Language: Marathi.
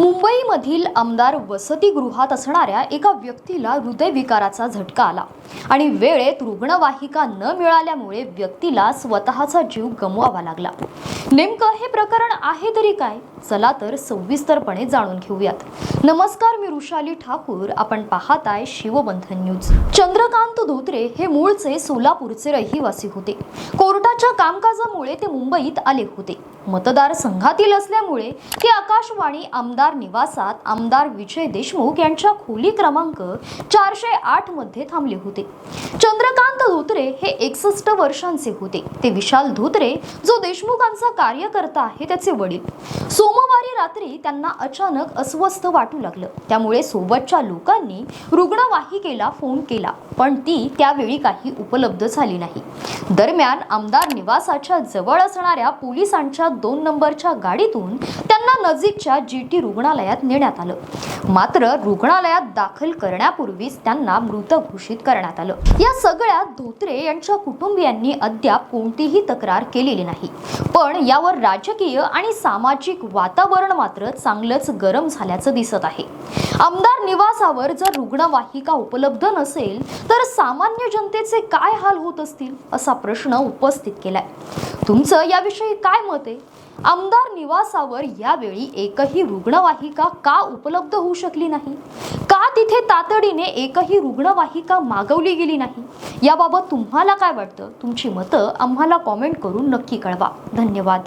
मुंबईमधील आमदार वसतिगृहात असणाऱ्या एका व्यक्तीला हृदयविकाराचा झटका आला. आणि वेळेत रुग्णवाहिका न मिळाल्यामुळे व्यक्तीला स्वतःचा जीव गमवावा लागला. नेमकं हे प्रकरण आहे तरी काय? चला तर सविस्तरपणे जाणून घेऊयात. नमस्कार मी रुशाली ठाकूर. आपण पाहताय शिवबंधन न्यूज. चंद्रकांत धोत्रे हे मूळचे सोलापूरचे रहिवासी होते. कोर्टाच्या कामकाजामुळे ते मुंबईत आले होते. मतदारसंघातील असल्यामुळे ते आकाशवाणी आमदार निवासात आमदार विजय देशमुख यांच्या खोली क्रमांक चारशे आठमध्ये थांबले होते. चंद्रकांत धोत्रे हे एकसष्ट वर्षांचे होते. ते विशाल धोत्रे जो देशमुखांचा कार्यकर्ता आहे त्याचे वडील. सोमवारी रात्री त्यांना अचानक अस्वस्थ वाटू लागलं. त्यामुळे सोबतच्या लोकांनी रुग्णवाहिकेला फोन केला. पण ती त्यावेळी काही उपलब्ध झाली नाही. दरम्यान आमदार निवासाच्या जवळ असणाऱ्या पोलिसांच्या दोन नंबरच्या गाडीतून त्यांना नजीकच्या जी टी रुग्णालयात नेण्यात आलं. मात्र रुग्णालयात दाखल करण्यापूर्वीच त्यांना मृत घोषित करण्यात आलं. या सगळ्या धोत्रे यांच्या कुटुंबियांनी अद्याप कोणतीही तक्रार केलेली नाही. पण यावर राजकीय आणि सामाजिक वातावरण मात्र चांगलंच गरम झाल्याचं दिसत आहे. आमदार निवासावर जर रुग्णवाहिका उपलब्ध नसेल तर सामान्य जनतेचे काय हाल होत असतील असा प्रश्न उपस्थित केलाय. तुमचं याविषयी काय मत आहे? आमदार निवासावर यावेळी एकही रुग्णवाहिका का उपलब्ध होऊ शकली नाही? का तिथे तातडीने एकही रुग्णवाहिका मागवली गेली नाही? याबाबत तुम्हाला काय वाटतं? तुमची मतं आम्हाला कॉमेंट करून नक्की कळवा. धन्यवाद.